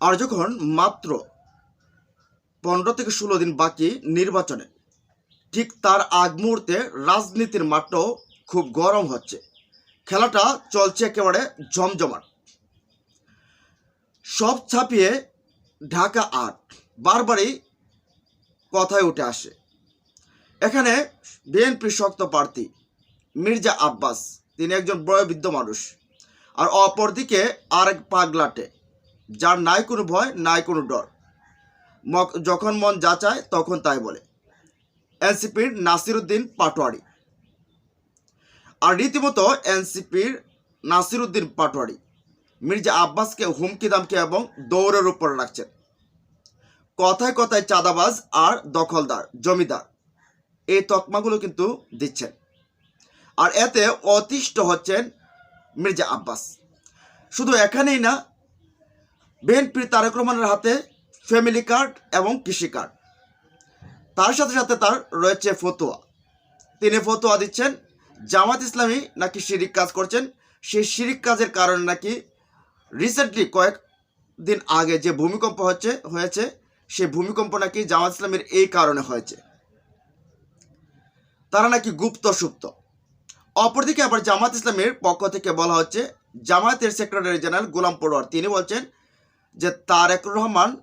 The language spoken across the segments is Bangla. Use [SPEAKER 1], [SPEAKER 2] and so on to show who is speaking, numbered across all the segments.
[SPEAKER 1] আর যখন মাত্র পনেরো থেকে ষোলো দিন বাকি নির্বাচনে, ঠিক তার আগ মুহূর্তে রাজনীতির মাঠটাও খুব গরম হচ্ছে। খেলাটা চলছে একেবারে জমজমাট। সব ছাপিয়ে ঢাকা আট, বারবারই কথায় উঠে আসে। এখানে বিএনপি শক্ত প্রার্থী মির্জা আব্বাস, তিনি একজন বয়োবৃদ্ধ মানুষ। আর অপরদিকে আরেক পাগলাটে যার নাই কোনো ভয়, নাই কোনো ডর। যখন মন যা চায়, তখন তাই বলে। এনসিপির নাসিরুদ্দিন পাটোয়ারি। আর রীতিমতো এনসিপির নাসিরুদ্দিন পাটোয়ারি। মির্জা আব্বাসকে হুমকি দামকে এবং দৌড়ের উপর রাখছেন। কথায় কথায় চাঁদাবাজ আর দখলদার, জমিদার। এই তকমাগুলো কিন্তু দিচ্ছেন। আর এতে অতিষ্ঠ হচ্ছেন মির্জা আব্বাস। শুধু এখানেই না বিএনপির তারেক রহমানের হাতে ফ্যামিলি কার্ড এবং কৃষি কার্ড। তার সাথে সাথে তার রয়েছে ফতোয়া। তিনি ফতোয়া দিচ্ছেন, জামাত ইসলামী নাকি শিরিক কাজ করছেন? সেই শিরিক কাজের কারণে নাকি রিসেন্টলি কয়েক দিন আগে যে ভূমিকম্প হচ্ছে, হয়েছে, সেই ভূমিকম্প নাকি জামাত ইসলামের এই কারণে হয়েছে। তারা নাকি গুপ্ত সুপ্ত। অপরদিকে আবার জামাত ইসলামের পক্ষ থেকে বলা হচ্ছে, জামায়াতের সেক্রেটারি জেনারেল গোলাম পড়োয়ার। তিনি বলছেন যে তারেক রহমান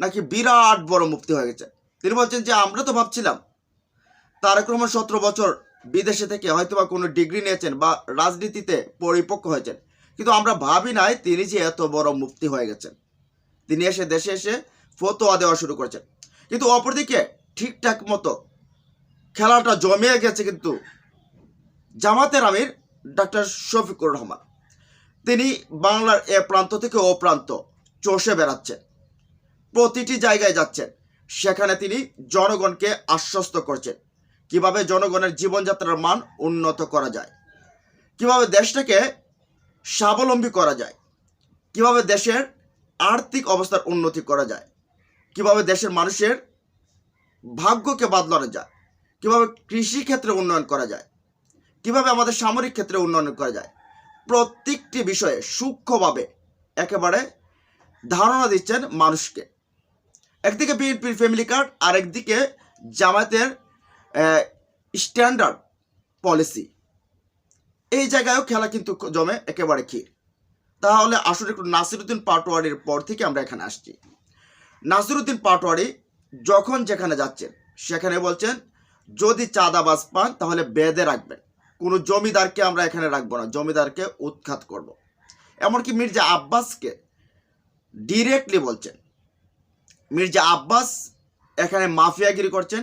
[SPEAKER 1] নাকি বিরাট বড় মুক্তি হয়ে গেছে। তিনি বলছেন যে, আমরা তো ভাবছিলাম তারেক রহমান সতেরো বছর বিদেশে থেকে হয়তোবা কোনো ডিগ্রি নিয়েছেন বা রাজনীতিতে পরিপক্ক হয়েছেন। কিন্তু আমরা ভাবি নাই তিনি যে এত বড় মুক্তি হয়ে গেছেন। তিনি এসে দেশে এসে ফতোয়া দেওয়া শুরু করেছেন। কিন্তু অপরদিকে ঠিকঠাক মতো খেলাটা জমিয়ে গেছে কিন্তু জামাতের আমির ডাক্তার শফিকুর রহমান। তিনি বাংলার এ প্রান্ত থেকে ও প্রান্ত চষে বেড়াচ্ছেন প্রতিটি জায়গায় যাচ্ছেন সেখানে তিনি জনগণকে আশ্বস্ত করছেন। কীভাবে জনগণের জীবনযাত্রার মান উন্নত করা যায়? কীভাবে দেশটাকে স্বাবলম্বী করা যায়? কীভাবে দেশের আর্থিক অবস্থার উন্নতি করা যায়? কীভাবে দেশের মানুষের ভাগ্যকে বদলানো যায়? কীভাবে কৃষি ক্ষেত্রে উন্নয়ন করা যায়? কীভাবে আমাদের সামরিক ক্ষেত্রে উন্নয়ন করা যায়? প্রত্যেকটি বিষয়ে সূক্ষ্মভাবে একেবারে ধারণা দিচ্ছেন মানুষকে। একদিকে বিএনপির ফ্যামিলি কার্ড আর একদিকে জামায়াতের স্ট্যান্ডার্ড পলিসি এই জায়গায়ও খেলা কিন্তু জমে একেবারে ক্ষীর। তাহলে আসলে একটু নাসিরুদ্দিন পাটোয়ারির পর থেকে আমরা এখানে আসছি। নাসিরুদ্দিন পাটোয়ারি যখন যেখানে যাচ্ছেন, সেখানে বলছেন, যদি চাঁদাবাজ পান, তাহলে বেঁধে রাখবেন। কোনো জমিদারকে আমরা এখানে রাখব না, জমিদারকে উৎখাত করব। এমনকি মির্জা আব্বাসকে ডিরেক্টলি বলছেন। মির্জা আব্বাস এখানে মাফিয়াগিরি করছেন,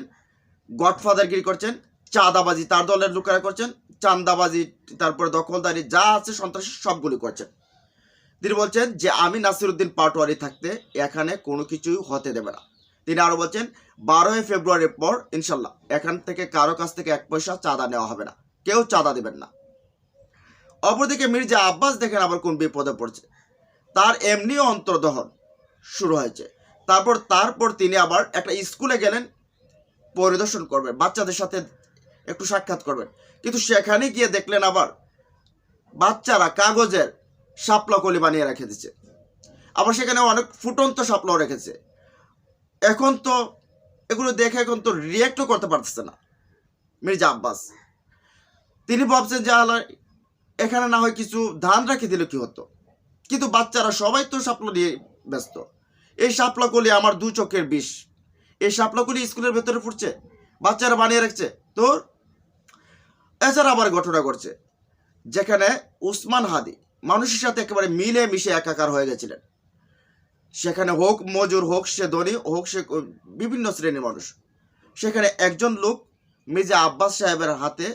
[SPEAKER 1] গডফাদারগিরি করছেন, চাঁদাবাজি তার দলের লোকেরা করছেন চান্দাবাজি তারপরে দখলদারি, যা আছে সন্ত্রাসী সবগুলি করছেন। তিনি বলছেন যে, আমি নাসিরুদ্দিন পাটোয়ারি থাকতে এখানে কোনো কিছুই হতে দেবে না। তিনি আরও বলছেন, বারোই ফেব্রুয়ারির পর, ইনশাল্লাহ, এখান থেকে কারও কাছ থেকে এক পয়সা চাঁদা নেওয়া হবে না। কেউ চাঁদা দেবেন না। অপরদিকে মির্জা আব্বাস দেখেন আবার কোন বিপদে পড়ছে। তার এমনিও অন্তর্দহন শুরু হয়েছে। তারপর তারপর তিনি আবার একটা স্কুলে গেলেন, পরিদর্শন করবেন, বাচ্চাদের সাথে একটু সাক্ষাৎ করবেন। কিন্তু সেখানে গিয়ে দেখলেন আবার বাচ্চারা কাগজের শাপলা কলি বানিয়ে রেখে দিচ্ছে। আবার সেখানে অনেক ফুটন্ত শাপলাও রেখেছে। এখন তো এগুলো দেখে এখন তো রিয়েক্টও করতে পারতেছে না মির্জা আব্বাস। তিনি ভাবছেন যে এখানে না হয় কিছু ধান রেখে দিলে কি হতো? কিন্তু বাচ্চারা সবাই তো শাপলা নিয়ে ব্যস্ত। এই শাপলাকলি আমার দু চোখের বিষ। এই শাপলাকলি স্কুলের ভেতরে ফুটছে, বাচ্চারা বানিয়ে রাখছে। তোর? এছাড়া আবার ঘটনা ঘটছে। যেখানে উসমান হাদি মানুষের সাথে একেবারে মিলে মিশে একাকার হয়ে গেছিলেন। সেখানে হোক মজুর, হোক সে ধনী, হোক সে বিভিন্ন শ্রেণির মানুষ। সেখানে একজন লোক মির্জা আব্বাস সাহেবের হাতে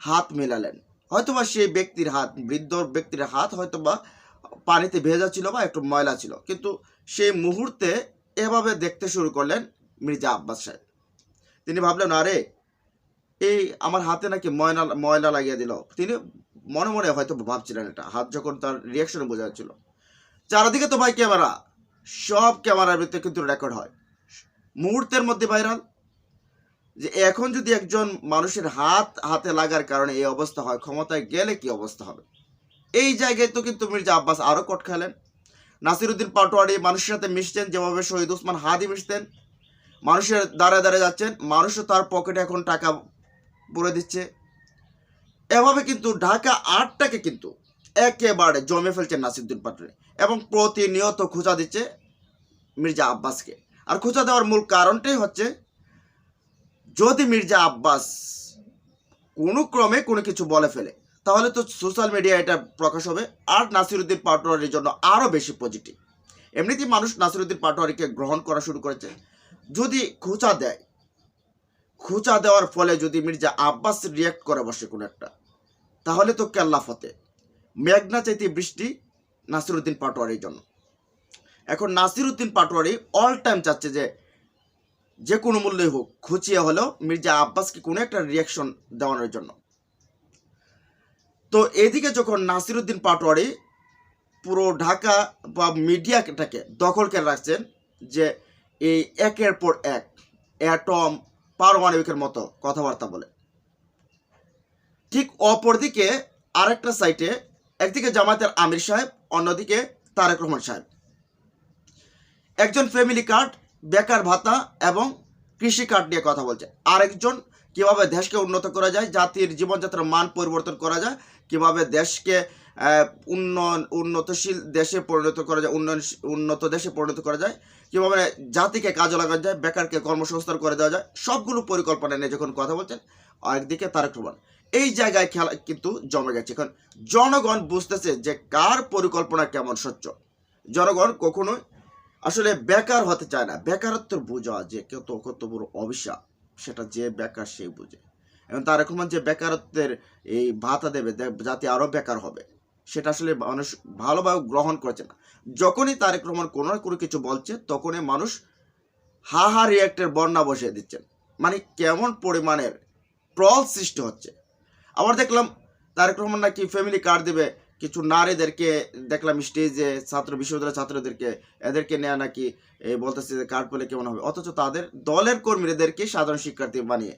[SPEAKER 1] হাত মেলালেন। হয়তোবা সেই ব্যক্তির হাত, বৃদ্ধ ব্যক্তির হাত হয়তোবা পানিতে ভেজা ছিল বা একটু ময়লা ছিল। কিন্তু সেই মুহূর্তে এভাবে দেখতে শুরু করলেন মির্জা আব্বাস সাহেব। তিনি ভাবলেন, আরে, এই আমার হাতে নাকি ময়লা ময়লা লাগিয়ে দিল। তিনি মনে মনে হয়তো ভাবছিলেন এটা। হাত যখন তার রিয়াকশনে বোঝা যাচ্ছিল। চারিদিকে তো ভাই ক্যামেরা, সব ক্যামেরার ভিতরে কিন্তু রেকর্ড হয়। মুহূর্তের মধ্যে ভাইরাল যে এখন যদি একজন মানুষের হাত, হাতে লাগার কারণে এই অবস্থা হয়, ক্ষমতায় গেলে কি অবস্থা হবে? এই জায়গায় তো কিন্তু মির্জা আব্বাস আরও কট খেলেন। নাসিরুদ্দিন পাটোয়ারি মানুষের সাথে মিশছেন, যেভাবে শহীদ ওসমান হাদি মিশতেন। মানুষের দ্বারে দ্বারে যাচ্ছেন, মানুষও তার পকেটে এখন টাকা পরে দিচ্ছে। এভাবে কিন্তু ঢাকা আটটাকে কিন্তু একেবারে জমে ফেলছে নাসিরুদ্দিন পাটোয়ারি এবং প্রতিনিয়ত খোঁজা দিচ্ছে মির্জা আব্বাসকে। আর খোঁজা দেওয়ার মূল কারণটাই হচ্ছে, যদি মির্জা আব্বাস কোনো ক্রমে কোনো কিছু বলে ফেলে তাহলে তো সোশ্যাল মিডিয়া এটা প্রকাশ হবে। আর নাসিরুদ্দিন পাটোয়ারির জন্য আরও বেশি পজিটিভ এমনিতেই মানুষ নাসিরুদ্দিন পাটোয়ারিকে গ্রহণ করা শুরু করেছে। যদি খোঁচা দেয়, খোঁচা দেওয়ার ফলে যদি মির্জা আব্বাস রিয়াক্ট করে বসে কোনো একটা, তাহলে তো কেল্লা ফতে। মেঘনা চাইতে বৃষ্টি নাসিরুদ্দিন পাটোয়ারির জন্য। এখন নাসিরুদ্দিন পাটোয়ারি অল টাইম চাচ্ছে যে যে কোনো মূল্যই হোক, খুঁচিয়ে হলেও মির্জা আব্বাসকে কোনো একটা রিয়াকশন দেওয়ানোর জন্য। তো এদিকে যখন নাসিরুদ্দিন পাটোয়ারি পুরো ঢাকা বা মিডিয়াটাকে দখল করে রাখছেন যে এই একের পর এক অ্যাটম পারমাণবিকের মতো কথাবার্তা বলে। ঠিক অপরদিকে আরেকটা সাইটে একদিকে জামায়াতের আমির সাহেব, অন্যদিকে তারেক রহমান সাহেব। একজন ফ্যামিলি কার্ড, বেকার ভাতা এবং কৃষি কার্ড নিয়ে কথা বলছে। আরেকজন কীভাবে দেশকে উন্নত করা যায়, জাতির জীবনযাত্রার মান পরিবর্তন করা যায় কীভাবে দেশকে উন্নয়ন, উন্নতশীল দেশে পরিণত করা যায়, উন্নয়ন, উন্নত দেশে পরিণত করা যায়, কীভাবে জাতিকে কাজে লাগানো যায়, বেকারকে কর্মসংস্থান করে দেওয়া যায়, সবগুলো পরিকল্পনা নিয়ে যখন কথা বলছেন আরেকদিকে তারেক রহমান। এই জায়গায় খেলা কিন্তু জমে গেছে। এখন জনগণ বুঝতেছে যে কার পরিকল্পনা কেমন স্বচ্ছ জনগণ কখনোই আসলে বেকার হতে চায় না। বেকারত্বের বোঝা যে কত কত বড় অভিশাপ। সেটা যে বেকার সেই বুঝে। এবং তারেক রহমান যে বেকারত্বের এই ভাতা দেবে যাতে আরও বেকার হবে, সেটা আসলে মানুষ ভালোভাবে গ্রহণ করছে না। যখনই তারেক রহমান কোনো না কোনো কিছু বলছে, তখনই মানুষ হা হা রিয়াক্টের বন্যা বসিয়ে দিচ্ছেন মানে কেমন পরিমাণের প্রল সৃষ্টি হচ্ছে। আবার দেখলাম তারেক রহমান নাকি ফ্যামিলি কার্ড দেবে, কিছু নারীদেরকে দেখলাম স্টেজে ছাত্র, বিশ্ববিদ্যালয়ের ছাত্রদেরকে, এদেরকে নেওয়া নাকি বলতেছে যে কার্ড পেলে কেমন হবে? অথচ তাদের দলের কর্মীদেরকে সাধারণ শিক্ষার্থী বানিয়ে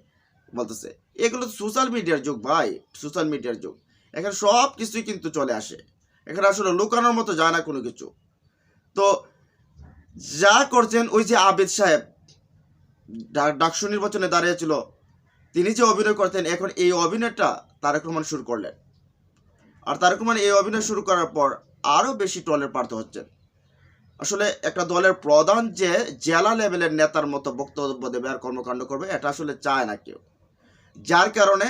[SPEAKER 1] বলতেছে, এগুলো সোশ্যাল মিডিয়ার যুগ ভাই সোশ্যাল মিডিয়ার যুগ। এখানে সব কিছুই কিন্তু চলে আসে। এখানে আসলে লুকানোর মতো যায় না কোনো কিছু। তো যা করছেন, ওই যে আবেদ সাহেব ডাকসু নির্বাচনে দাঁড়িয়েছিল, তিনি যে অভিনয় করতেন, এখন এই অভিনয়টা তারেক রহমান শুরু করলেন। আর তারেক রহমান এই অভিনয় শুরু করার পর আরও বেশি টলের প্রার্থ হচ্ছেন। আসলে একটা দলের প্রধান যে জেলা লেভেলের নেতার মতো বক্তব্য দেবে আর কর্মকাণ্ড করবে, এটা আসলে চায় না কেউ। যার কারণে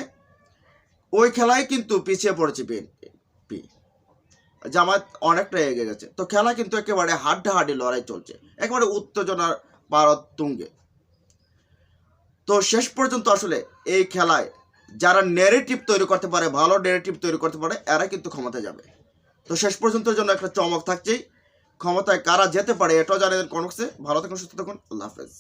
[SPEAKER 1] ওই খেলায় কিন্তু পিছিয়ে পড়েছে বিএনপি। জামায়াত অনেকটা এগিয়ে গেছে। তো খেলা কিন্তু একেবারে হাড্ডাহাড্ডি লড়াই চলছে। একেবারে উত্তেজনার পারত তুঙ্গে তো শেষ পর্যন্ত আসলে এই খেলায় যারা নেগেটিভ তৈরি করতে পারে, ভালো নেগেটিভ তৈরি করতে পারে, এরা কিন্তু ক্ষমতায় যাবে। তো শেষ পর্যন্ত জন্য একটা চমক থাকছেই। ক্ষমতায় কারা যেতে পারে এটাও জানেন কনকসে ভালো থাকুন, সুস্থ থাকুন। আল্লাহ হাফেজ।